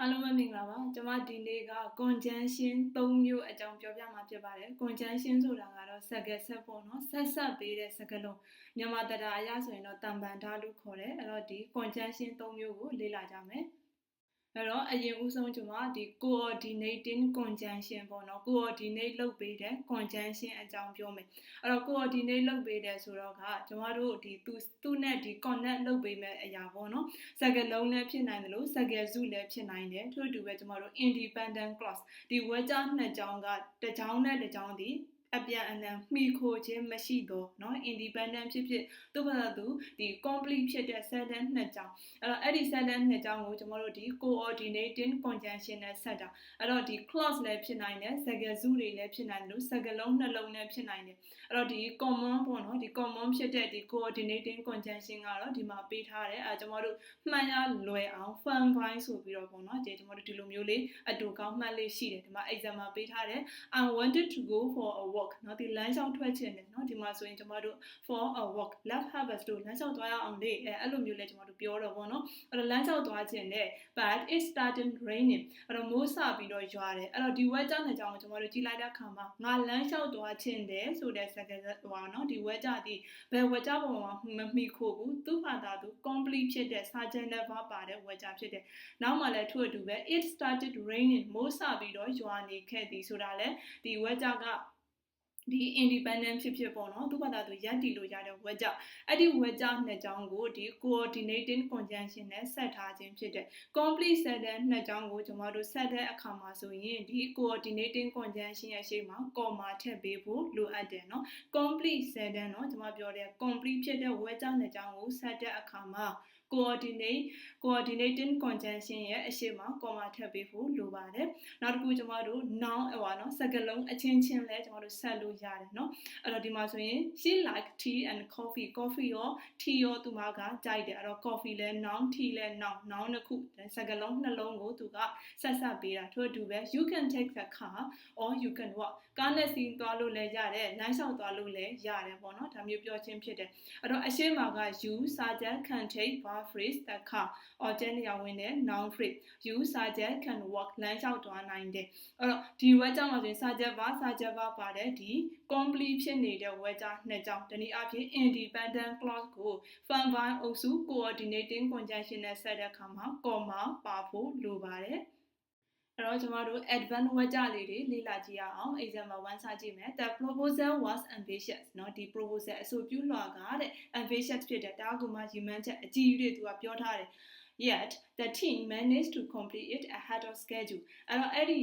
အားလုံးပဲမင်္ဂလာပါကျွန်မဒီနေ့က conjunction ၃မျိုးအကြောင်းပြောပြမှာဖြစ်ပါတယ် conjunction ဆိုတာကတော့စကားဆက်ပေါ့နော်ဆက်ဆက်ပေးတဲ့စကားလုံးမြန်မာတရားအရဆိုရင်တော့တံပန်ထားလို့ခေါ်တယ်အဲ့တော့ဒီ conjunction ၃မျိုးကိုလေ့လာကြမယ် အဲ့တော့အရင်ဦးဆုံးကျွန်မဒီ coordinating conjunction ပေါ့နော် coordinate လုပ်ပေးတဲ့ conjunction အကြောင်းပြောမယ်အဲ့တော့ coordinate လုပ်ပေးတယ်ဆိုတော့ကကျွန်မတို့ဒီသူသူ့နဲ့ဒီ connect လုပ်ပေးမဲ့အရာပေါ့နော်စကားလုံးလည်းဖြစ်နိုင်တယ်လို့စကားစုလည်းဖြစ်နိုင်တယ်ထို့အတူပဲကျွန်မတို့ independent clause ဒီဝါကြနှစ်ကြောင်းကတစ်ကြောင်းနဲ့တစ်ကြောင်းဒီ အပြန်အလှန်မှီခိုခြင်းမရှိတော့เนาะ independent ဖြစ်ဖြစ်သူ့ဘာသာသူဒီ complete ဖြစ်တဲ့ sentence နှစ်ကြောင်းအဲ့တော့အဲ့ဒီ sentence နှစ်ကြောင်းကိုကျွန်တော်တို့ဒီ coordinating conjunction နဲ့ဆက်တာအဲ့တော့ဒီ clause လည်းဖြစ်နိုင်တယ်စကားစုတွေလည်းဖြစ်နိုင်တယ်လို့စကားလုံးနှလုံးလည်းဖြစ်နိုင်တယ် အဲ့တော့ဒီ common ပေါ့နော်ဒီ common ဖြစ်တဲ့ဒီ coordinating conjunction ကတော့ဒီမှာပေးထားတယ်အဲကျွန်တော်တို့မှန်ရလွယ်အောင် fun by ဆိုပြီးတော့ပေါ့နော်ဒီကျွန်တော်တို့ဒီလိုမျိုးလေးအတူကောင်းမှတ်လေးရှိတယ်ဒီမှာ example ပေးထားတယ် I wanted to go for a walk နော်ဒီလမ်းလျှောက်ထွက်ခြင်းနဲ့နော်ဒီမှာဆိုရင်ကျွန်တော်တို့ for a walk left harvest တို့လမ်းလျှောက်သွားရအောင်လေအဲအဲ့လိုမျိုးလဲကျွန်တော်တို့ပြောတော့ပေါ့နော်အဲ့တော့လမ်းလျှောက်သွားခြင်းနဲ့ but it started raining အဲ့တော့မိုးစပြီးတော့ရွာတယ်အဲ့တော့ဒီ weather နဲ့ကြောင့်ကျွန်တော်တို့ကြည့်လိုက်တဲ့အခါမှာငါလမ်းလျှောက်သွားခြင်းတယ်ဆိုတဲ့စကားဟိုနော်ဒီ word ကြဒီဘယ် word ကြပုံမှာမမိခို့ဘူးသူ့ဟာသာသူ complete ဖြစ်တဲ့ subject verb ပါတဲ့ word ကြဖြစ်တယ်နောက်မှလည်းထို့အတူပဲ it started raining မိုးစပြီးတော့ရွာနေခဲ့သည်ဆိုတာလဲဒီ word ကြက ဒီ independent ဖြစ်ဖြစ်ပေါ့နော်သူ့ဘာသာသူရပ်တည်လို့ရတဲ့ဝက်ကြောင့်အဲ့ဒီဝက်ကြောင့်နှစ်ကြောင်းကိုဒီ coordinating conjunction နဲ့ဆက်ထားခြင်းဖြစ်တဲ့ complete set တဲ့နှစ်ကြောင်းကိုကျွန်တော်တို့ဆက်တဲ့အခါမှာဆိုရင်ဒီ coordinating conjunction ရဲ့ရှေ့မှာ comma ထည့်ပေးဖို့လိုအပ်တယ်နော် complete set တဲ့နော်ကျွန်မပြောတဲ့ complete ဖြစ်တဲ့ဝက်ကြောင့်နှစ်ကြောင်းကိုဆက်တဲ့အခါမှာ coordinate coordinating conjunction ရဲ့အရှိမကွန်မာထပ်ပေးဖို့လိုပါတယ်နောက်တစ်ခုကျမတို့ noun ဟောနော်စကားလုံးအချင်းချင်းလဲကျမတို့ဆက်လို့ရတယ်နော်အဲ့တော့ဒီမှာဆိုရင် she like tea and coffee coffee ရော tea ရောသူမကကြိုက်တယ်အဲ့တော့ coffee လဲ noun tea လဲ noun noun တစ်ခုစကားလုံးနှလုံးကိုသူကဆက်ဆက်ပေးတာထို့အတူပဲ you can take the car or you can walk ကားနဲ့စီးသွားလို့လဲရတယ်လမ်းလျှောက်သွားလို့လဲရတယ်ပေါ့နော်ဒါမျိုးပြောချင်းဖြစ်တယ်အဲ့တော့အရှိမက you စာကြမ်း can take verb phrase the car object နေရာဝင်တဲ့ noun phrase you subject can walk လမ်းလျှောက်သွားနိုင်တယ်အဲ့တော့ဒီ word ကြောင့်လို့ဆိုရင် subject verb subject verb ပါတယ်ဒီ complete ဖြစ်နေတဲ့ word ကြောင့်နှစ်ကြောင့်တနည်းအားဖြင့် independent clause ကို fun by အုပ်စု coordinating conjunction နဲ့ဆက်တဲ့အခါမှာ comma ပါဖို့လိုပါတယ် အဲ့တော့ကျမတို့ advanced word ကြလေးတွေလေ့လာကြည့်ရအောင် example 1စကြည့်မယ် the proposal was ambitious เนาะဒီ proposal အဆိုပြုလွှာကတဲ့ ambitious ဖြစ်တဲ့တားကူမှရည်မှန်းချက်အကြီးကြီးတွေသူကပြောထားတယ် yet the team managed to complete it ahead of schedule အဲ့တော့အဲ့ဒီ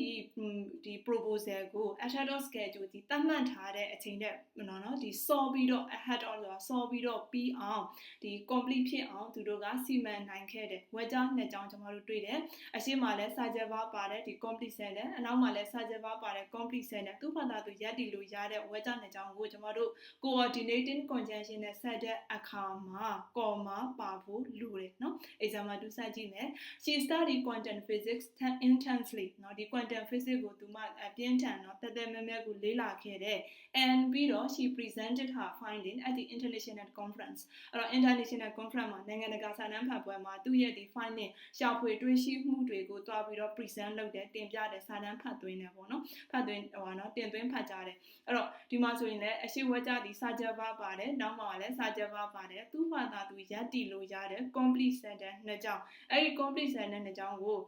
ဒီ proposal ကို ahead of schedule ဒီသတ်မှတ်ထားတဲ့အချိန်တဲ့နော်နော်ဒီ solve ပြီးတော့ ahead of ဆိုတာ solve ပြီးတော့ပြီးအောင်ဒီ complete ဖြစ်အောင်သူတို့ကစီမံနိုင်ခဲ့တယ်ဝက်ကြောင်းနှစ်ကြောင်းကျွန်တော်တို့တွေ့တယ်အရှိမလဲ subject verb ပါတယ်ဒီ complete sentence အနောက်မှာလဲ subject verb ပါတယ် complete sentence သူ့ဘာသာသူရပ်တည်လို့ရတဲ့ဝက်ကြောင်းနှစ်ကြောင်းကိုကျွန်တော်တို့ coordinating conjunction နဲ့ဆက်တဲ့အခါမှာ comma ပါဖို့လိုတယ်နော် example တူစကြည့်မယ် she studied quantum physics intensely เนาะဒီ quantum physics ကိုသူမအပြင်းထန်เนาะတက်တက်မဲမဲကိုလေ့လာခဲ့တဲ့ and ပြီးတော့ she presented her finding at the international conference အဲ့တော့ international conference မှာနိုင်ငံတကာစာတမ်းဖတ်ပွဲမှာသူ့ရဲ့ဒီ finding ရှာဖွေတွေ့ရှိမှုတွေကိုတွားပြီးတော့ present လုပ်တယ်တင်ပြတယ်စာတမ်းဖတ်သွင်းတယ်ပေါ့နော်ဖတ်သွင်းဟိုနော်တင်သွင်းဖတ်ကြတယ်အဲ့တော့ဒီမှာဆိုရင်လည်းအရှိဝက်ကြဒီစာကြပါပါတယ်နောက်မှာလည်းစာကြပါပါတယ်သူ့ဘာသာသူရပ်တည်လို့ရတယ် complete sentence နှစ်ကြောင်းအဲ့ဒီ complete sentence နှစ်ကြောင်းကို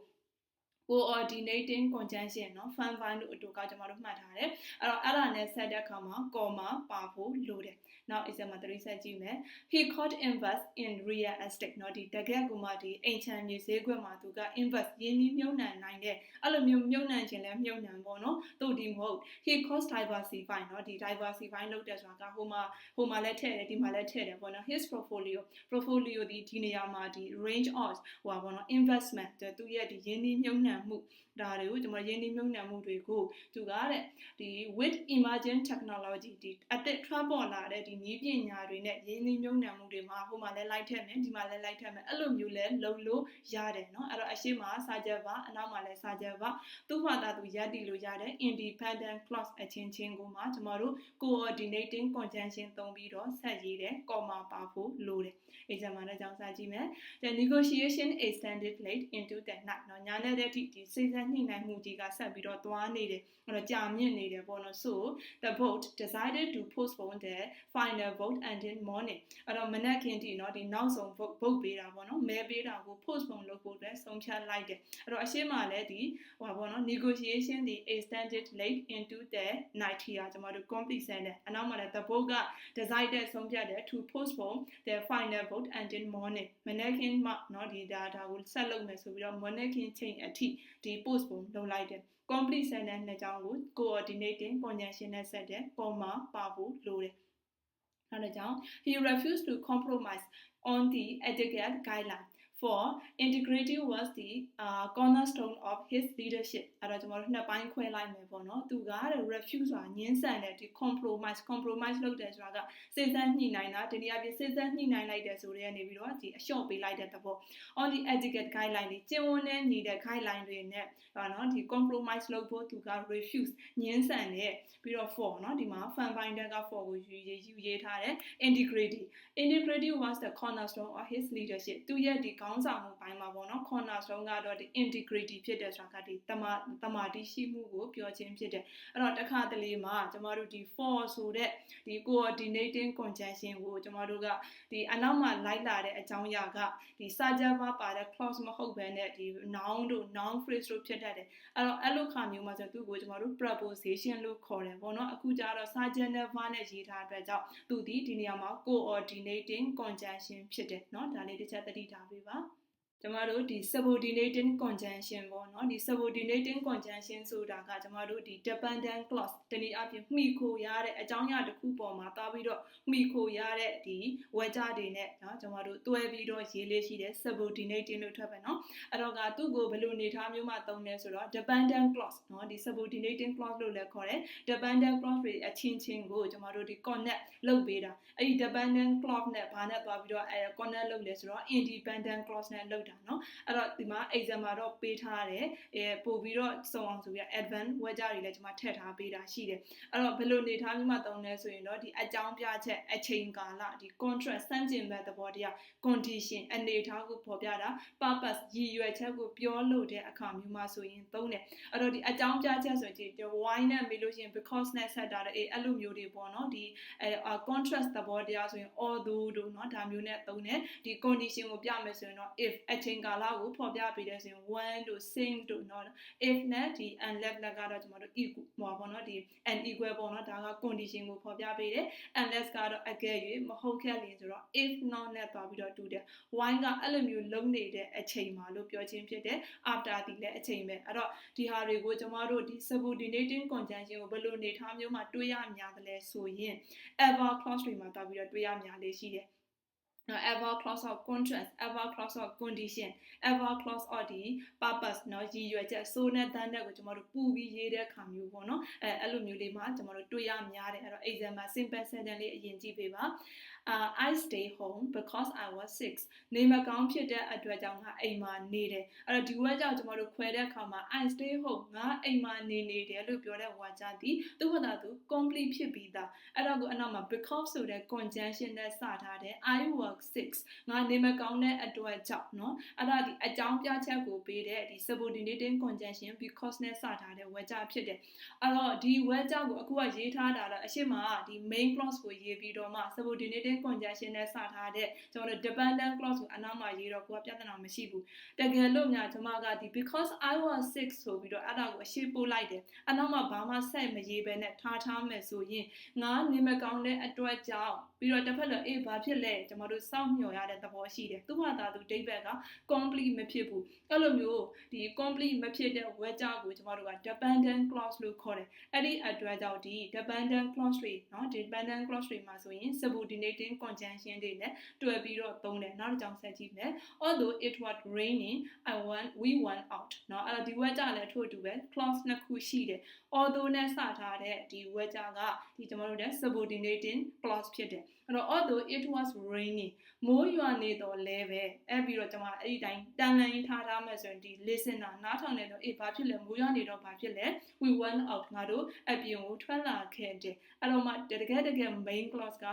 coordinating conjunction เนาะ fun fun တို့အတူကကျွန်တော်တို့မှတ်ထားတယ်အဲ့တော့အဲ့ဒါနဲ့ဆက်တဲ့အခါမှာ comma ပါဖို့လိုတယ် နောက် example 3ဆက်ကြည့်မယ် he could invest in real estate เนาะဒီတကယ်ကိုမှဒီအိမ်ချမ်းမြေဈေးကွက်မှာသူက invest ရင်းနှီးမြှုပ်နှံနိုင်တဲ့အဲ့လိုမျိုးမြှုပ်နှံခြင်းလဲမြှုပ်နှံပေါ့နော်သူဒီမဟုတ် he cost diversify เนาะဒီ diversify လုပ်တဲ့ဆိုတာကဟိုမှာဟိုမှာလည်းထည့်တယ်ဒီမှာလည်းထည့်တယ်ပေါ့နော် his portfolio portfolio ဒီဒီနေရာမှာဒီ range of ဟိုပါပေါ့နော် investment သူရဲ့ဒီရင်းနှီးမြှုပ်နှံ မှု ဒါတွေကိုကျွန်တော်ရင်းနှီးမြှုပ်နှံမှုတွေကိုသူကတဲ့ဒီ with emerging technology ဒီအသက်ထွက်ပေါ်လာတဲ့ဒီနည်းပညာတွေနဲ့ရင်းနှီးမြှုပ်နှံမှုတွေမှာဟိုမှာလည်းလိုက်ထက်မယ်ဒီမှာလည်းလိုက်ထက်မယ်အဲ့လိုမျိုးလဲလုပ်လို့ရတယ်เนาะအဲ့တော့အရှိမစာချက်ပါအနောက်မှာလည်းစာချက်ပါသူ့ဘာသာသူရပ်တည်လို့ရတယ် independent clause အချင်းချင်းကိုမှကျွန်တော်တို့ coordinating conjunction သုံးပြီးတော့ဆက်ရေးတယ် comma ပါဖို့လိုတယ် example နဲ့ကြောင်းစာကြည့်မယ် the negotiation extended late into the night เนาะညာနဲ့တဲ့အထိဒီစိတ်ဆက် မ်းနှိမ့်နိုင်မှုကြီးကဆက်ပြီးတော့သွားနေတယ်အဲ့တော့ကြာမြင့်နေတယ်ပေါ့နော် so the vote decided to postpone the final vote until morning အဲ့တော့မနက်ခင်းတိနော်ဒီနောက်ဆုံး vote vote ပေးတာပေါ့နော်မဲပေးတာကို postpone လုပ်ဖို့အတွက်ဆုံးဖြတ်လိုက်တယ်အဲ့တော့အရှိမလည်းဒီဟိုပါပေါ့နော် negotiation ဒီ extended late into the night ရာကျွန်တော်တို့ complete ဆန်းတယ်အနောက်မှာလည်း the vote က decided ဆုံးဖြတ်တယ် to postpone the final vote until morning မနက်ခင်းမှနော်ဒီဒါဒါကိုဆက်လုပ်မယ်ဆိုပြီးတော့မနက်ခင်းချိန်အထိဒီ post postpone လုပ်လိုက်တယ် complete sentence နှစ်ကြောင်းကို coordinating conjunction နဲ့ဆက်တယ် comma ပါဖို့လိုတယ်အဲဒါကြောင့် he refused to compromise on the etiquette guideline for integrity was the uh, cornerstone of his leadership အဲ့တော့ကျွန်တော်တို့နှစ်ပိုင်းခွဲလိုက်မယ်ပေါ့နော်သူကတဲ့ refuse ဆိုတာညှင်းဆန်တယ်ဒီ compromise compromise လုပ်တယ်ဆိုတာကစိတ်ဆက်ညှိနှိုင်းတာဒီနေရာပြစိတ်ဆက်ညှိနှိုင်းလိုက်တယ်ဆိုတဲ့နေပြီးတော့ဒီအလျှော့ပေးလိုက်တဲ့သဘော on the etiquette guideline တွေကျင့်ဝတ်နဲ့ညီတဲ့ guideline တွေနဲ့ဟောနော်ဒီ compromise လုပ်ဖို့သူက refuse ညှင်းဆန်တယ်ပြီးတော့ for နော်ဒီမှာ fan binder က for ကိုယူရေးယူရေးထားတယ် integrity integrity was the cornerstone of his leadership သူရဲ့ဒီခေါင်းဆောင်မှုပိုင်းမှာပေါ့နော် cornerstone ကတော့ဒီ integrity ဖြစ်တဲ့ဆိုတာကဒီတမတမာတိရှိမှုကိုပြောခြင်းဖြစ်တယ်အဲ့တော့တစ်ခါတလေမှာကျမတို့ဒီ for ဆိုတဲ့ဒီ coordinating conjunction ကိုကျမတို့ကဒီအနောက်မှာလိုက်လာတဲ့အကြောင်းအရာကဒီ subject verb ပါတဲ့ clause မဟုတ်ဘဲနဲ့ဒီ noun တို့ noun phrase တို့ဖြစ်တတ်တယ်အဲ့တော့အဲ့လိုခါမျိုးမှာဆိုသူ့ကိုကျမတို့ preposition လို့ခေါ်တယ်ပေါ့နော်အခုကျတော့ subject verb နဲ့ရေးထားတဲ့အတွက်ကြောင့်သူဒီဒီနေရာမှာ coordinating conjunction ဖြစ်တယ်เนาะဒါလေးတစ်ချက်သတိထားပေးပါ ကျမတို့ဒီ subordinating conjunction ပေါ့နော်ဒီ subordinating conjunction ဆိုတာကကျမတို့ဒီ dependent clause တနည်းအားဖြင့်မှီခိုရတဲ့အကြောင်းအရာတစ်ခုပေါ်မှာတားပြီးတော့မှီခိုရတဲ့ဒီဝါကြတွေနဲ့နော်ကျမတို့တွဲပြီးတော့ရေးလေးရှိတဲ့ subordinating လို့ထွက်ပဲနော်အဲ့တော့ကသူ့ကိုဘယ်လိုအနေထားမျိုးမှသုံးလဲဆိုတော့ dependent clause နော်ဒီ subordinating clause လို့လည်းခေါ်တယ် dependent clause တွေအချင်းချင်းကိုကျမတို့ဒီ connect လုပ်ပေးတာအဲ့ဒီ dependent clause နဲ့ဘာနဲ့တွားပြီးတော့အဲ connect လုပ်လဲဆိုတော့ independent clause နဲ့လုပ်တာเนาะအဲ့တော့ဒီမှာ exam မှာတော့ပေးထားတယ်အဲပို့ပြီးတော့စုံအောင်ဆိုပြီး advanced ဝက်ကြတွေလည်းကျွန်မထည့်ထားပေးတာရှိတယ်အဲ့တော့ဘယ်လိုနေထားမျိုးမှသုံးလဲဆိုရင်တော့ဒီအကြောင်းပြချက်အချိန်ကာလဒီ contract စန့်ကျင်ဘက်သဘောတရား condition အနေထားကိုဖော်ပြတာ purpose ရည်ရွယ်ချက်ကိုပြောလို့တဲ့အခါမျိုးမှဆိုရင်သုံးတယ်အဲ့တော့ဒီအကြောင်းပြချက်ဆိုရင်ဒီ why နဲ့မေးလို့ရှိရင် because နဲ့ဆက်တာတဲ့အဲအဲ့လိုမျိုးတွေပေါ့နော်ဒီအဲ contrast သဘောတရားဆိုရင် although တို့เนาะဒါမျိုးနဲ့သုံးတယ်ဒီ condition ကိုပြမယ်ဆိုရင်တော့ if အချိန်ကာလကိုဖော်ပြပေးတဲ့ဆိုရင် when တို့ sing တို့เนาะ if နဲ့ဒီ unless လက်ကတော့ကျွန်တော်တို့ equal ဟောပေါ့နော်ဒီ an equal ပေါ့နော်ဒါက condition ကိုဖော်ပြပေးတယ် unless ကတော့အကယ်၍မဟုတ်ခဲ့လေဆိုတော့ if not နဲ့သွားပြီးတော့တူတယ် why ကအဲ့လိုမျိုးလုံးနေတဲ့အချိန်မှာလို့ပြောခြင်းဖြစ်တယ် after ဒီလည်းအချိန်ပဲအဲ့တော့ဒီဟာတွေကိုကျွန်တော်တို့ဒီ subordinating conjunction ကိုဘယ်လိုနေထားမျိုးမှာတွေးရများသလဲဆိုရင် ever clause တွေမှာသွားပြီးတော့တွေးရများလေးရှိတယ် နော် ever clause of contrast ever clause of condition ever clause of the purpose နော်ရည်ရွယ်ချက်ဆိုးနဲ့တန်းတဲ့ကိုကျွန်တော်တို့ပူပြီးရေးတဲ့အခါမျိုးပေါ့နော်အဲအဲ့လိုမျိုးလေးမှာကျွန်တော်တို့တွေ့ရများတယ်အဲ့တော့ example simple sentence လေးအရင်ကြည့်ပေးပါ uh, I stay home because I was sick နေမကောင်းဖြစ်တဲ့အတွက်ကြောင့်ငါအိမ်မှာနေတယ်အဲ့တော့ဒီဝက်ကြောင့်ကျွန်တော်တို့ခွဲတဲ့အခါမှာ I stay home ငါအိမ်မှာနေနေတယ်လို့ပြောတဲ့ဝါကြသည်သူ့ဘာသာသူ complete ဖြစ်ပြီးသားအဲ့တော့ကိုအနောက်မှာ because ဆိုတဲ့ conjunction နဲ့စထားတဲ့ I work sick ငါနေမကောင်းတဲ့အတွက်ကြောင့်เนาะအဲ့ဒါဒီအကြောင်းပြချက်ကိုပေးတဲ့ဒီ subordinating conjunction because နဲ့စထားတဲ့ဝက်ကြဖြစ်တယ်အဲ့တော့ဒီဝက်ကြကိုအခုကရေးထားတာတော့အရှိမဒီ main clause ကိုရေးပြီးတော့မှ subordinating written conjunction နဲ့စထားတဲ့ကျွန်တော်တို့ dependent clause ကိုအနောက်မှာရေးတော့ကိုကပြဿနာမရှိဘူးတကယ်လို့များကျွန်မကဒီ because i was sick ဆိုပြီးတော့အဲ့ဒါကိုအရှိပို့လိုက်တယ်အနောက်မှာဘာမှဆက်မရေးဘဲနဲ့ထားထားမယ်ဆိုရင်ငါနေမကောင်းတဲ့အတွက်ကြောင့်ပြီးတော့တစ်ဖက်လည်းအေးဘာဖြစ်လဲကျွန်တော်တို့စောင့်မျှော်ရတဲ့သဘောရှိတယ်သူ့ဟာသာသူဒိတ်ဘက်က complete မဖြစ်ဘူးအဲ့လိုမျိုးဒီ complete မဖြစ်တဲ့ word ကြောင့်ကိုကျွန်တော်တို့က dependent clause လို့ခေါ်တယ်အဲ့ဒီအတွက်ကြောင့်ဒီ dependent clause တွေเนาะ dependent clause တွေမှာဆိုရင် subordinating coordinating conjunction တွေနဲ့တွဲပြီးတော့သုံးတယ်နောက်တစ်ကြောင်းဆက်ကြည့်မယ် although it was raining i want we went out เนาะအဲ့တော့ဒီ word ကြလည်းထို့အတူပဲ clause နှစ်ခုရှိတယ် although နဲ့စထားတဲ့ဒီ word ကြကဒီကျွန်တော်တို့တဲ့ subordinating clause ဖြစ်တယ် အဲ့တော့ although it was raining မိုးရွာနေတော့လဲပဲအဲ့ပြီးတော့ကျွန်မအဲ့ဒီတိုင်းတန်လန်ထားထားမှဆိုရင်ဒီ listener နားထောင်နေတော့အေးဘာဖြစ်လဲမိုးရွာနေတော့ဘာဖြစ်လဲ we went out ငါတို့အပြင်ကိုထွက်လာခဲ့တယ်အဲ့တော့မှတကယ်တကယ် main clause က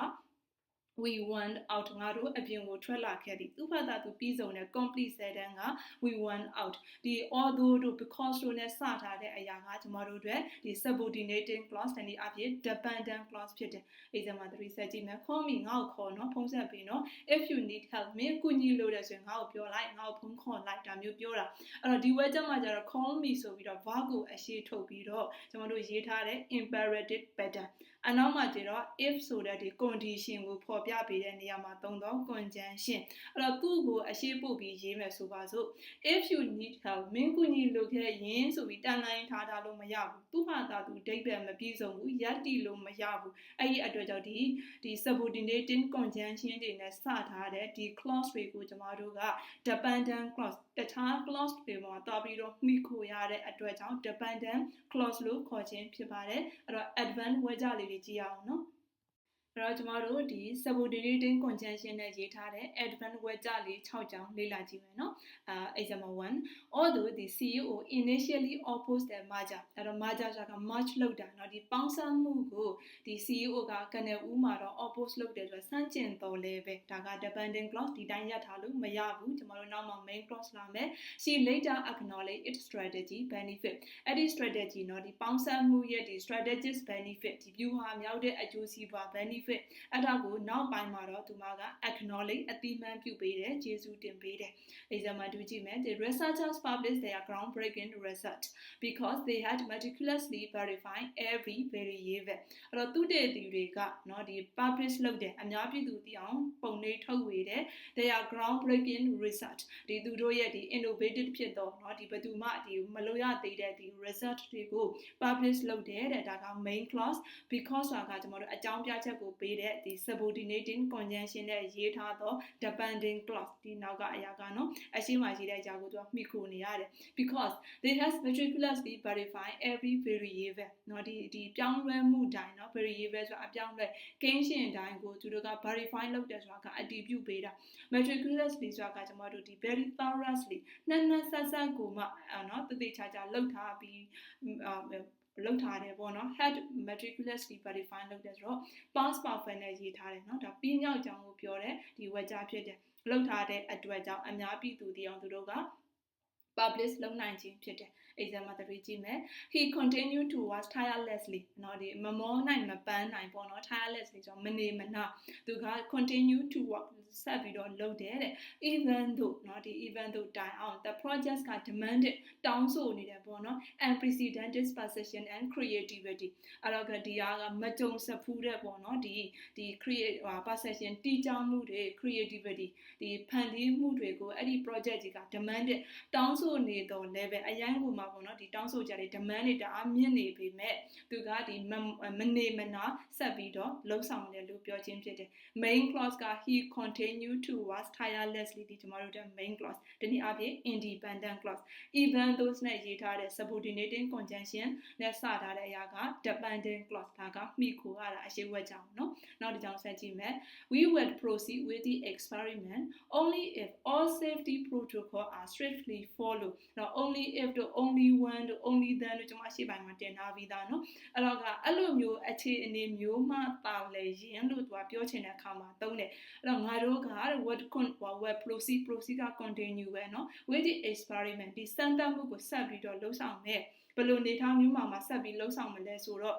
we went out ငါတို့အပြင်ကိုထွက်လာခဲ့သည်သူဖတ်တာသူပြီးဆုံးတဲ့ complete sentence က we went out ဒီ although တို့ because တို့နဲ့စထားတဲ့အရာကကျမတို့အတွက်ဒီ subordinating clause တနည်းအားဖြင့် dependent clause ဖြစ်တယ် example 3ဆက်ကြည့်မယ် call me ငါ့ကိုခေါ်နော်ဖုန်းဆက်ပေးနော် if you need help မင်းကူညီလို့တဲ့ဆိုရင်ငါ့ကိုပြောလိုက်ငါ့ကိုဖုန်းခေါ်လိုက်ဒါမျိုးပြောတာအဲ့တော့ဒီ word ကျမှကျတော့ call me ဆိုပြီးတော့ verb ကိုအရှိထုတ်ပြီးတော့ကျမတို့ရေးထားတဲ့ imperative pattern အနောက်မှာကျတော့ if ဆိုတဲ့ဒီ condition ကိုဖော်ပြပေးတဲ့နေရာမှာသုံးတော့ conjunction အဲ့တော့သူ့ကိုအရှိပို့ပြီးရေးမယ်ဆိုပါစို့ if you need help မင်းကူညီလိုခဲ့ရင်ဆိုပြီးတန်လိုင်းထားတာလို့မရဘူးသူဟာသာသူဒိတ်ပဲမပြည့်စုံဘူးယက်တီလို့မရဘူးအဲ့ဒီအတွက်ကြောင့်ဒီဒီ subordinating conjunction တွေနဲ့စထားတဲ့ဒီ clause တွေကိုကျမတို့က dependent clause တခြား clause တွေမှာတွားပြီးတော့မှီခိုရတဲ့အတွက်ကြောင့် dependent clause လို့ခေါ်ခြင်းဖြစ်ပါတယ်အဲ့တော့ advanced word ကြလေးတွေကြည့်အောင်နော် အဲ့တော့ကျမတို့ဒီ subordinating conjunction နဲ့ရေးထားတဲ့ advanced word ကြလေး6ကြောင်းလေ့လာကြည့်မယ်နော်အာ example 1 although the CEO initially opposed the merger အဲ့တော့ merger ဆိုတာက merge လုပ်တာเนาะဒီပေါင်းစပ်မှုကိုဒီ CEO ကကနေဦးမှာတော့ oppose လုပ်တယ်ဆိုတော့စန့်ကျင်တော်လဲပဲဒါက dependent clause ဒီတိုင်းရထားလို့မရဘူးကျမတို့နောက်မှာ main clause လာမယ် she later acknowledged its strategy benefit အဲ့ဒီ strategy เนาะဒီပေါင်းစပ်မှုရဲ့ဒီ strategic benefit ဒီ view ဟာမြောက်တဲ့အကျိုးစီးပွား benefit benefit အဲ့ဒါကိုနောက်ပိုင်းမှာတော့သူမက acknowledge အတိမန်ပြုပေးတယ်ကျေးဇူးတင်ပေးတယ် example တူကြည့်မယ် the researchers published their groundbreaking research because they had meticulously verified every variable အဲ့တော့သူတဲ့သူတွေကเนาะဒီ publish လုပ်တယ်အများပြည်သူသိအောင်ပုံနှိပ်ထုတ်ဝေတယ် their groundbreaking research ဒီသူတို့ရဲ့ဒီ innovative ဖြစ်တော့เนาะဒီဘယ်သူမှဒီမလို့ရသေးတဲ့ဒီ research တွေကို publish လုပ်တယ်တဲ့ဒါက main clause because ဆိုတာကကျွန်တော်တို့အကြောင်းပြချက်ကို ပေးတဲ့ဒီ subordinating conjunction နဲ့ရေးထားသော dependent clause ဒီနောက်ကအရာကနော်အရှိမှရှိတဲ့အကြောင်းကိုသူကမှီခိုနေရတယ် because they has meticulously verified every variable နော်ဒီဒီပြောင်းလဲမှုတိုင်းနော် variable ဆိုတာအပြောင်းလဲကိန်းရှင်တိုင်းကိုသူတို့က verify လုပ်တယ်ဆိုတာကအတည်ပြုပေးတာ meticulously ဆိုတာကကျွန်တော်တို့ဒီ very thoroughly နှံ့နှံ့ဆက်ဆက်ကိုမှနော်တည်တည်ချာချာလုပ်ထားပြီး လုပ်ထားတယ်ပေါ့နော် had meticulously verified လုပ်တယ်ဆိုတော့ pass perfect နဲ့ရေးထားတယ်နော်ဒါပြီးမြောက်ကြောင်းကိုပြောတယ်ဒီဝက်ကြဖြစ်တယ်လုပ်ထားတဲ့အတွက်ကြောင့်အများပြည်သူတရားသူတို့က publish လုပ်နိုင်ခြင်းဖြစ်တယ် example 3ကြည့်မယ် he continued to work tirelessly เนาะဒီမမောနိုင်မပန်းနိုင်ပေါ့เนาะ tirelessly ဆိုမနေမနာသူက continue to work ဆက်ပြီးတော့လုပ်တယ်တဲ့ even though เนาะဒီ even though တိုင်အောင် the project က demanded တောင်းဆိုနေတယ်ပေါ့เนาะ unprecedented precision and creativity အဲ့တော့ဒီအားကမကြုံစဖူးတဲ့ပေါ့เนาะဒီဒီ create ဟာ precision တီးကြောင်းမှုတွေ creativity ဒီဖန်တီးမှုတွေကိုအဲ့ဒီ project ကြီးက demanded တောင်းဆို နေတော့ level အရင်ကမှပေါ့เนาะဒီတောင်းဆိုကြတဲ့ demand တွေတအားမြင့်နေပေမဲ့သူကဒီမနေမနာဆက်ပြီးတော့လှုပ်ဆောင်တယ်လို့ပြောခြင်းဖြစ်တယ် main clause က he continue to work tirelessly ဒီကျမတို့တဲ့ main clause ဒီနည်းအားဖြင့် independent clause even those နဲ့ရေးထားတဲ့ subordinating conjunction နဲ့စထားတဲ့အရာက dependent clause ဒါကမိခိုရတာအရှိဝက်ကြောင်เนาะနောက်တစ်ကြောင်ဆက်ကြည့်မယ် we will proceed with the experiment only if all safety protocol are strictly followed လို့နော် only if တို့ only one တို့ only then တို့ကျွန်မရှေ့ပိုင်းမှာတင်ထားပြီးသားနော်အဲ့တော့ကအဲ့လိုမျိုးအခြေအနေမျိုးမှပါလေရင်လို့သူကပြောချင်တဲ့အခါမှာသုံးတယ်အဲ့တော့ငါတို့က what con what proceed proceed က continue ပဲနော် with the experiment ဒီစမ်းသပ်မှုကိုဆက်ပြီးတော့လှုပ်ဆောင်မယ်ဘယ်လိုနေထားမျိုးမှာမှာဆက်ပြီးလှုပ်ဆောင်မလဲဆိုတော့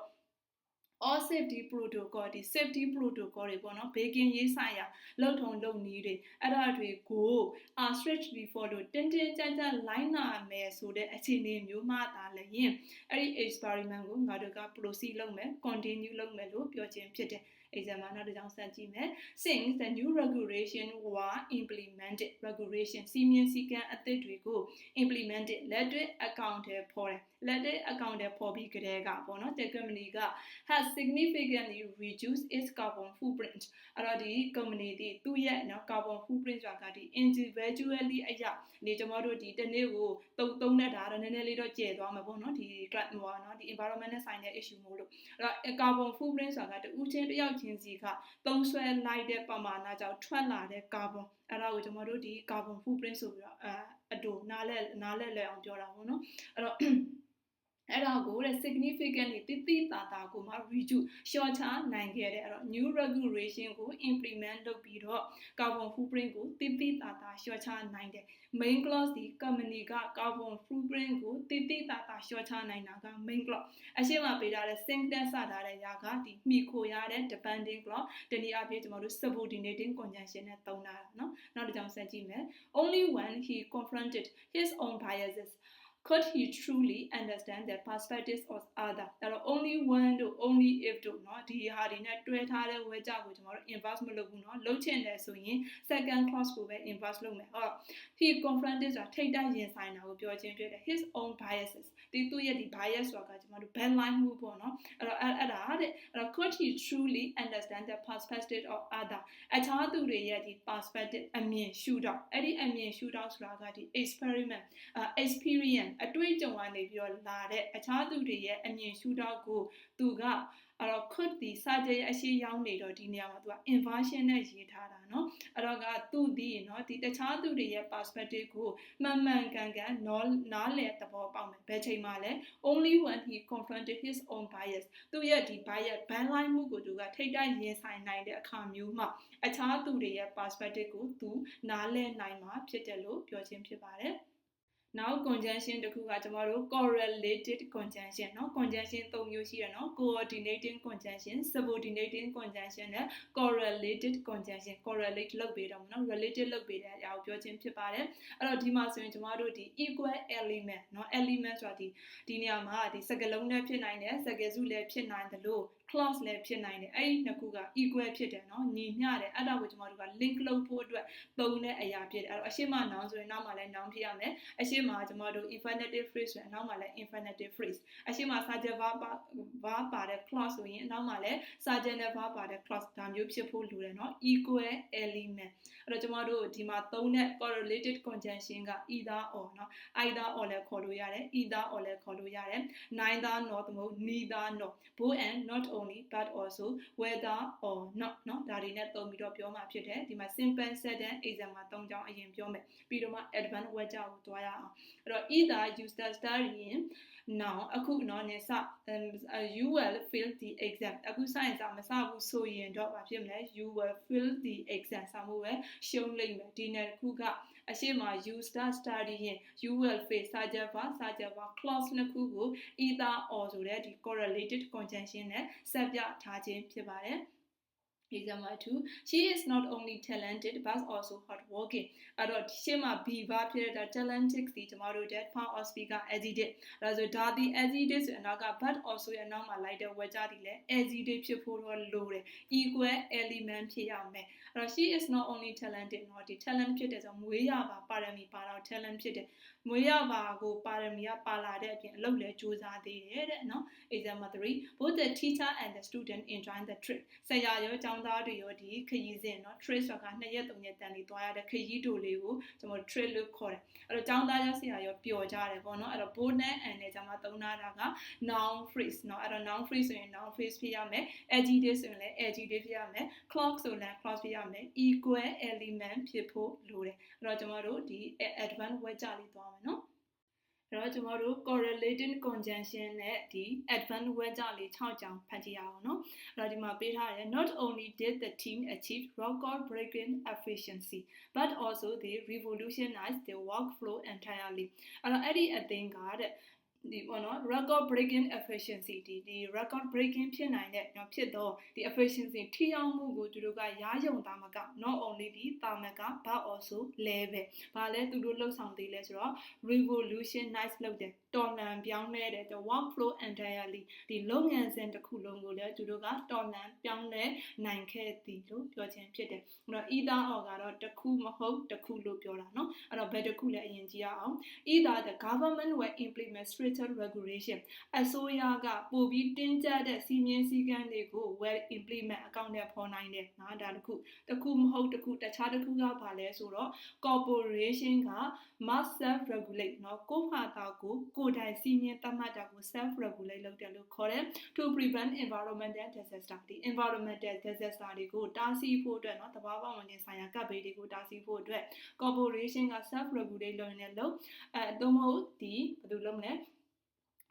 all safety protocol ဒီ safety protocol တွေပေါ့နော်ဘေးကင်းရေးဆိုင်ရာလုံထုံလုံနည်းတွေအဲ့ဒါတွေကို are strictly follow တင်းတင်းကြပ်ကြပ်လိုက်နာမယ်ဆိုတဲ့အခြေအနေမျိုးမှသာလည်းရင်အဲ့ဒီ experiment ကိုငါတို့က proceed လုပ်မယ် continue လုပ်မယ်လို့ပြောခြင်းဖြစ်တယ် exam မှာနောက်တစ်ကြောင်းဆက်ကြည့်မယ် since the new regulation were implemented regulation စီမင်းစည်းကမ်းအသစ်တွေကို implemented လက်တွေ့အကောင့်ထဲပေါ်တယ် လက်တွေ့အကောင့်ထဲပေါ်ပြီးကြတဲ့ကပေါ့နော် the company က has significantly reduced its carbon footprint အဲ့တော့ဒီ company ဒီသူ့ရဲ့နော် carbon footprint ဆိုတာကဒီ individually အရာနေကျွန်တော်တို့ဒီတစ်နေ့ကိုတုံတုံးနေတာတော့နည်းနည်းလေးတော့ကျဲသွားမှာပေါ့နော်ဒီ climate ဟိုနော်ဒီ environment နဲ့ဆိုင်တဲ့ issue မို့လို့အဲ့တော့ carbon footprint ဆိုတာကတူးချင်းတစ်ယောက်ချင်းစီကသုံးဆွဲလိုက်တဲ့ပမာဏကြောင့်ထွက်လာတဲ့ carbon အဲ့ဒါကိုကျွန်တော်တို့ဒီ carbon footprint ဆိုပြီးတော့အဲအတူနားလဲနားလဲလဲအောင်ပြောတာပေါ့နော်အဲ့တော့ အဲ့ဒါကိုတဲ့ significantly တိတိတာတာကိုမှ reduce ရှော့ချနိုင်ခဲ့တယ်အဲ့တော့ new regulation ကို implement လုပ်ပြီးတော့ carbon footprint ကိုတိတိတာတာရှော့ချနိုင်တယ် main clause ဒီ company က carbon footprint ကိုတိတိတာတာရှော့ချနိုင်တာက main clause အရှင်းမှာပေးထားတဲ့ sentence စထားတဲ့ຢာကဒီမိခိုရတဲ့ depending clause တနည်းအားဖြင့်ကျွန်တော်တို့ subordinating conjunction နဲ့သုံးတာเนาะနောက်တစ်ကြောင်းဆက်ကြည့်မယ် only when he confronted his own biases could he truly understand the perspectives of other အဲ့တော့ only one တို့ only if တို့เนาะဒီဟာတွေနဲ့တွဲထားတဲ့ဝဲကြကိုကျွန်တော်တို့ inverse မလုပ်ဘူးเนาะလုပ်ချင်တယ်ဆိုရင် second clause ကိုပဲ inverse လုပ်မယ်ဟော he confronted ဆိုတာထိတ်တိုက်ရင်ဆိုင်တာကိုပြောခြင်းဖြစ်တယ် his own biases ဒီသူရဲ့ဒီ bias ဆိုတာကကျွန်တော်တို့ bad line မှုပေါ့เนาะအဲ့တော့အဲ့ဒါတဲ့အဲ့တော့ could he truly understand the perspective of other အခြားသူတွေရဲ့ဒီ perspective အမြင်ရှုတော့အဲ့ဒီအမြင်ရှုတော့ဆိုတာကဒီ experiment experience အတွေ့အကြုံကနေပြီးတော့လာတဲ့အခြားသူတွေရဲ့အမြင်ရှုတော့ကိုသူကအဲ့တော့ could ဒီစာကြရဲ့အရှိရောက်နေတော့ဒီနေရာမှာသူက inversion နဲ့ရေးထားတာเนาะအဲ့တော့ကသူဒီเนาะဒီတခြားသူတွေရဲ့ perspective ကိုမှန်မှန်ကန်ကန်နားလည်သဘောပေါက်မယ်ဘယ်ချိန်မှာလဲ only when he confronted his own bias သူရဲ့ဒီ bias ban line မှုကိုသူကထိတ်တိုက်ရင်ဆိုင်နိုင်တဲ့အခါမျိုးမှာအခြားသူတွေရဲ့ perspective ကိုသူနားလည်နိုင်မှာဖြစ်တယ်လို့ပြောခြင်းဖြစ်ပါတယ် နောက် conjunction တခုကကျမတို့ correlated conjunction เนาะ conjunction ၃မျိုးရှိတယ်เนาะ coordinating conjunction subordinating conjunction နဲ့ correlated conjunction correlate လုပ်ပေးတော့မเนาะ related လုပ်ပေးတဲ့အရာကိုပြောခြင်းဖြစ်ပါတယ်အဲ့တော့ဒီမှာဆိုရင်ကျမတို့ဒီ equal element เนาะ element ဆိုတာဒီဒီနေရာမှာဒီစကားလုံးနဲ့ဖြစ်နိုင်တယ်စကားစုလည်းဖြစ်နိုင်တယ်လို့ clause လည်းဖြစ်နိုင်တယ်အဲ့ဒီနှစ်ခုက equal ဖြစ်တယ်နော်ညီမျှတယ်အဲ့ဒါကိုကျွန်တော်တို့က link လုပ်ဖို့အတွက်သုံးတဲ့အရာဖြစ်တယ်အဲ့တော့အရှိမ noun ဆိုရင်နောက်မှလည်း noun ဖြစ်ရမယ်အရှိမကျွန်တော်တို့ infinitive phrase ဆိုရင်နောက်မှလည်း infinitive phrase အရှိမ subject verb verb ပါတဲ့ clause ဆိုရင်နောက်မှလည်း subject နဲ့ verb ပါတဲ့ clause ဒါမျိုးဖြစ်ဖို့လိုတယ်နော် equal element အဲ့တော့ကျွန်တော်တို့ဒီမှာသုံးတဲ့ correlated conjunction က either or နော် either or လည်းခေါ်လို့ရတယ် either or လည်းခေါ်လို့ရတယ် neither nor သမဟုတ် neither nor both and not only but also whether or not เนาะဒါတွေနဲ့သုံးပြီးတော့ပြောမှာဖြစ်တယ်ဒီမှာ simple sentence exam မှာ၃ကြောင်းအရင်ပြောမယ်ပြီးတော့မှ advanced word ကြောင်းကိုတွားရအောင်အဲ့တော့ either you start studying now အခုနော်နေစ you will fail the exam အခုစရင်စာမစဘူးဆိုရင်တော့ဘာဖြစ်မလဲ you will fail the exam စာမှုပဲရှုံးလိမ့်မယ်ဒီနယ်ခုက အရှိမ you start studying you will face subject verb subject verb clause နှစ်ခုကို either or ဆိုတဲ့ဒီ correlated conjunction နဲ့ဆက်ပြထားခြင်းဖြစ်ပါတယ် example 2 she is not only talented but also hardworking အဲ့တော့ရှင်းမှာ B verb ဖြစ်တဲ့ talented ဒီကျမတို့တဲ့ power of speaker adjective ဒါဆိုဒါဒီ adjective ဆိုအနောက်က but also ရဲ့နောက်မှာလိုက်တဲ့ word ကြသည်လဲ adjective ဖြစ်ဖို့တော့လိုတယ် equal element ဖြစ်ရမယ် အဲ့တော့ she is not only talented เนาะဒီ talent ဖြစ်တဲ့ဆိုမွေးရပါပါရမီပါတော့ talent ဖြစ်တယ်မွေးရပါကိုပါရမီကပါလာတဲ့အပြင်အလုပ်လည်းကြိုးစားသေးတယ်တဲ့နော် example 3 both the teacher and the student enjoy the trip ဆရာရောကျောင်းသားတွေရောဒီခရီးစဉ်နော် trip ဆိုတာကနှစ်ရက်သုံးရက်တန်လေးသွားရတဲ့ခရီးတိုလေးကိုကျွန်တော် trip လို့ခေါ်တယ်အဲ့တော့ကျောင်းသားရောဆရာရောပျော်ကြတယ်ပေါ့နော်အဲ့တော့ both နဲ့ and နဲ့ကျွန်မသုံးထားတာက noun phrase နော်အဲ့တော့ noun phrase ဆိုရင် noun phrase ဖြစ်ရမယ် adjective ဆိုရင်လည်း adjective ဖြစ်ရမယ် clock ဆိုရင် clause ဖြစ်ရ မယ် equal element ဖြစ်ဖို့လိုတယ်အဲ့တော့ကျွန်တော်တို့ဒီ advanced word ကြလေးသွားမယ်နော်အဲ့တော့ကျွန်တော်တို့ correlating conjunction နဲ့ဒီ advanced word ကြလေး6ကြောင်ဖတ်ကြည့်ရအောင်နော်အဲ့တော့ဒီမှာပေးထားတယ် not only did the team achieve record breaking efficiency but also they revolutionized the workflow entirely အဲ့တော့အဲ့ဒီအသင်းကတဲ့ ဒီပေါ့နော် record breaking efficiency ဒီဒီ record breaking ဖြစ်နိုင်တဲ့เนาะဖြစ်တော့ဒီ efficiency ထိရောက်မှုကိုသူတို့ကရားယုံသားမက not only ဒီတာမက but also level ဘာလဲသူတို့လှုပ်ဆောင်သေးလဲဆိုတော့ revolutionize လုပ်တယ်တော်လှန်ပြောင်းလဲတယ် the workflow entirely ဒီလုပ်ငန်းစဉ်တစ်ခုလုံးကိုလည်းသူတို့ကတော်လှန်ပြောင်းလဲနိုင်ခဲ့သည်လို့ပြောခြင်းဖြစ်တယ်အဲ့တော့ either or ကတော့တစ်ခုမဟုတ်တစ်ခုလို့ပြောတာเนาะအဲ့တော့ဘယ်တစ်ခုလဲအရင်ကြည့်ရအောင် either the government will implement Temperature Regulation အစိုးရကပို့ပြီးတင်းကျပ်တဲ့စီမင်းစည်းကမ်းတွေကို well implement အကောင့်ထဲပေါ်နိုင်တယ်နော်ဒါတခုတခုမဟုတ်တခုတခြားတခုကဘာလဲဆိုတော့ corporation က must self regulate နော်ကိုယ့်ဟာတာကိုကိုယ်တိုင်စီမင်းသတ်မှတ်တာကို self regulate လုပ်တယ်လို့ခေါ်တယ် to prevent environmental disaster ဒီ environmental disaster တွေကိုတားဆီးဖို့အတွက်နော်တဘာဝဝင်ခြင်းဆိုင်ရာကပ်ဘေးတွေကိုတားဆီးဖို့အတွက် corporation က self regulate လုပ်နေတယ်လို့အဲအသုံးမဟုတ်ဒီဘာလို့လုပ်မလဲ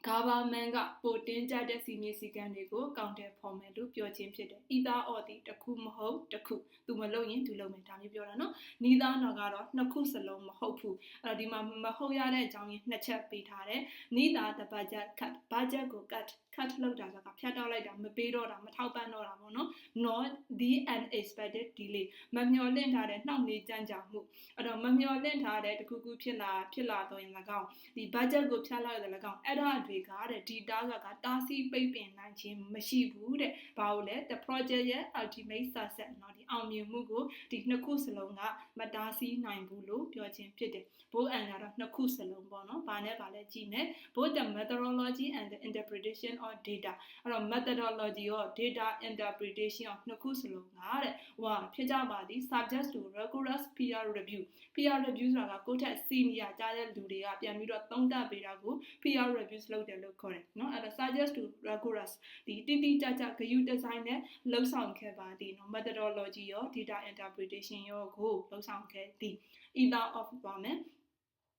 government ကပိုတင်ကြတဲ့စီမင်းစည်းကမ်းတွေကိုအကောင့်ထဲပေါ်မယ်လို့ပြောခြင်းဖြစ်တယ်။ either or ဒီတစ်ခုမဟုတ်တစ်ခုသူမလုပ်ရင်သူလုပ်မယ်ဒါမျိုးပြောတာနော်။နီးသားတော့ကတော့နှစ်ခုစလုံးမဟုတ်ဘူး။အဲ့တော့ဒီမှာမဟုတ်ရတဲ့အကြောင်းရင်းနှစ်ချက်ပေးထားတယ်။နီးသား the budget cut budget ကို cut cut လုပ်တာဆိုတာဖြတ်တောက်လိုက်တာမပေးတော့တာမထောက်ပံ့တော့တာပေါ့နော် not the unexpected delay မမျှော်လင့်ထားတဲ့နှောင့်နှေးကြမ်းကြာမှုအဲ့တော့မမျှော်လင့်ထားတဲ့တခုခုဖြစ်လာဖြစ်လာတော့ရင်၎င်းဒီ budget ကိုဖြတ်လိုက်ရတဲ့၎င်းအဲ့ဒါတွေကတဲ့ဒီ target ကတားဆီးပိတ်ပင်နိုင်ခြင်းမရှိဘူးတဲ့ဘာလို့လဲ the project ရဲ့ ultimate success เนาะဒီအောင်မြင်မှုကိုဒီနှစ်ခုစလုံးကမတားဆီးနိုင်ဘူးလို့ပြောခြင်းဖြစ်တယ်ဘိုးအန်ကတော့နှစ်ခုစလုံးပေါ့နော်ဘာနဲ့ဘာလဲကြည့်မယ် both the methodology and the interpretation of data အဲ့တော့ methodology ရော data interpretation ရောနှစ်ခုစလုံးကတဲ့ဟိုဖြစ်ကြပါသည် subject to rigorous peer review peer review ဆိုတာကကိုယ့်ထက် senior ကြားတဲ့လူတွေကပြန်ပြီးတော့သုံးသပ်ပေးတာကို peer reviews လုပ်တယ်လို့ခေါ်တယ်เนาะအဲ့ဒါ suggest to rigorous ဒီတိတိကျကျဂရု design နဲ့လှုပ်ဆောင်ခဲ့ပါသည်เนาะ methodology ရော data interpretation ရောကိုလှုပ်ဆောင်ခဲ့သည် either of ပါမယ်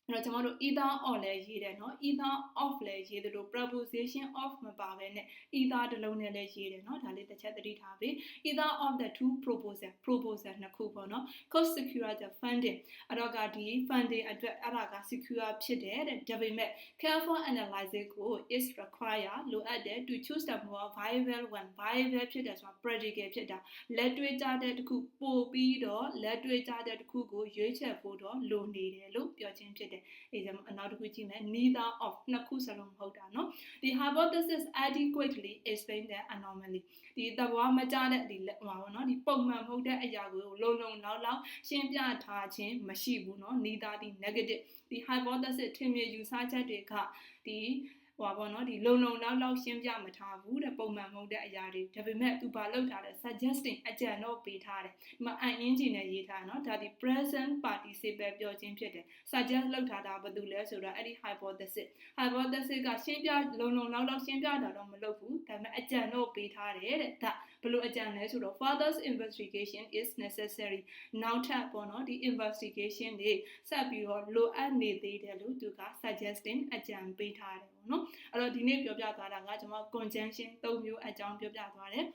အဲ့တော့ကျွန်တော်တို့ either or လည်းရေးတယ်နော် either of လည်းရေးသလို preposition of မပါဘဲနဲ့ either တစ်လုံးနဲ့လည်းရေးတယ်နော်ဒါလေးတစ်ချက်သတိထားပေး either of the two proposal proposal နှစ်ခုပေါ့နော် cost secure the funding အဲ့တော့ကဒီ funding အတွက်အဲ့ဒါက secure ဖြစ်တယ်တဲ့ဒါပေမဲ့ careful analysis ကို is required လိုအပ်တယ် to choose the more viable one viable ဖြစ်တယ်ဆိုတာ practical ဖြစ်တာလက်တွေ့ကြတဲ့တစ်ခုပို့ပြီးတော့လက်တွေ့ကြတဲ့တစ်ခုကိုရွေးချယ်ဖို့တော့လိုနေတယ်လို့ပြောခြင်းဖြစ်တအဲဒါအနောက်တစ်ခုကြည့်မယ် neither of နှစ်ခုစလုံးမဟုတ်တာเนาะဒီ hypothesis adequately explain the anomaly ဒီသဘောမကျတဲ့ဒီဟိုပါเนาะဒီပုံမှန်မဟုတ်တဲ့အရာကိုလုံလုံလောက်လောက်ရှင်းပြထားခြင်းမရှိဘူးเนาะ neither ဒီ negative ဒီ hypothesis ထင်မြင်ယူဆချက်တွေကဒီ ဟိုပါဘောနော်ဒီလုံလုံလောက်လောက်ရှင်းပြမထားဘူးတဲ့ပုံမှန်မဟုတ်တဲ့အရာတွေဒါပေမဲ့သူဘာလုပ်ထားလဲ suggesting အကြံတော့ပေးထားတယ်ဒီမှာ ing နဲ့ရေးထားနော်ဒါဒီ present participle ပြောခြင်းဖြစ်တယ် suggest လုပ်ထားတာဘာလို့လဲဆိုတော့အဲ့ဒီ hypothesis hypothesis ကရှင်းပြလုံလုံလောက်လောက်ရှင်းပြတာတော့မလုပ်ဘူးဒါပေမဲ့အကြံတော့ပေးထားတယ်တဲ့ဒါ ဘလို့အကြံလဲဆိုတော့ further investigation is necessary နောက်ထပ်ပေါ့နော်ဒီ investigation တွေဆက်ပြီးတော့လိုအပ်နေသေးတယ်လို့သူက suggesting အကြံပေးထားတယ်ပေါ့နော်အဲ့တော့ဒီနေ့ပြောပြသွားတာကကျွန်မ conjunction ၃မျိုးအကြောင်းပြောပြသွားတယ်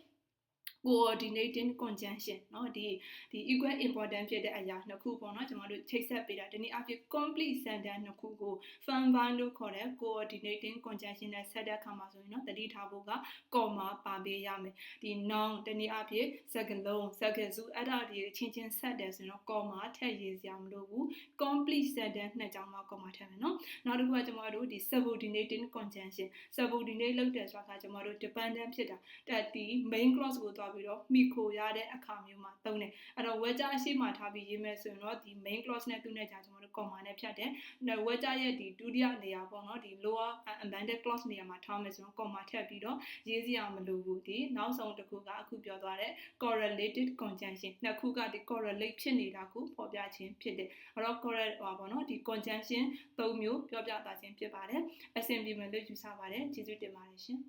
coordinating conjunction เนาะဒီဒီ equal important ဖြစ်တဲ့အရာနှစ်ခုပေါ့เนาะကျွန်တော်တို့ချိတ်ဆက်ပေးတာဒီနေ့အဖြစ် complete sentence နှစ်ခုကို fun band လို့ခေါ်တဲ့ coordinating conjunction နဲ့ဆက်တဲ့အခါမှာဆိုရင်เนาะတတိထားဖို့က comma ပါပေးရမယ်ဒီ noun ဒီနေ့အဖြစ်စကားလုံးစကားစုအဲ့ဒါတွေချင်းချင်းဆက်တယ်ဆိုရင်တော့ comma ထည့်ရေးစရာမလိုဘူး complete sentence နှစ်ကြောင်းမှ comma ထည့်မယ်เนาะနောက်တစ်ခုကကျွန်တော်တို့ဒီ subordinating conjunction subordinate လုပ်တယ်ဆိုတာကကျွန်တော်တို့ dependent ဖြစ်တာတက်ဒီ main clause ကိုသွား ပြီးတော့မိခိုရတဲ့အခါမျိုးမှာသုံးတယ်အဲ့တော့ wedger အရှိမှထားပြီးရေးမယ်ဆိုရင်တော့ဒီ main clause နဲ့သူ့နဲ့ကြာကျွန်တော်တို့ comma နဲ့ဖြတ်တယ်နောက် wedger ရဲ့ဒီဒုတိယနေရာပေါ့နော်ဒီ lower abandoned clause နေရာမှာထားမယ်ဆိုရင် comma ထည့်ပြီးတော့ရေးစရာမလိုဘူးဒီနောက်ဆုံးတစ်ခုကအခုပြောသွားတဲ့ correlated conjunction နှစ်ခုကဒီ correlate ဖြစ်နေတာကိုဖော်ပြခြင်းဖြစ်တယ်အဲ့တော့ correlate ဟောပေါ့နော်ဒီ conjunction ၃မျိုးပြောပြသွားခြင်းဖြစ်ပါတယ်အဆင်ပြေမယ်လို့ယူဆပါတယ်ကျေးဇူးတင်ပါတယ်ရှင်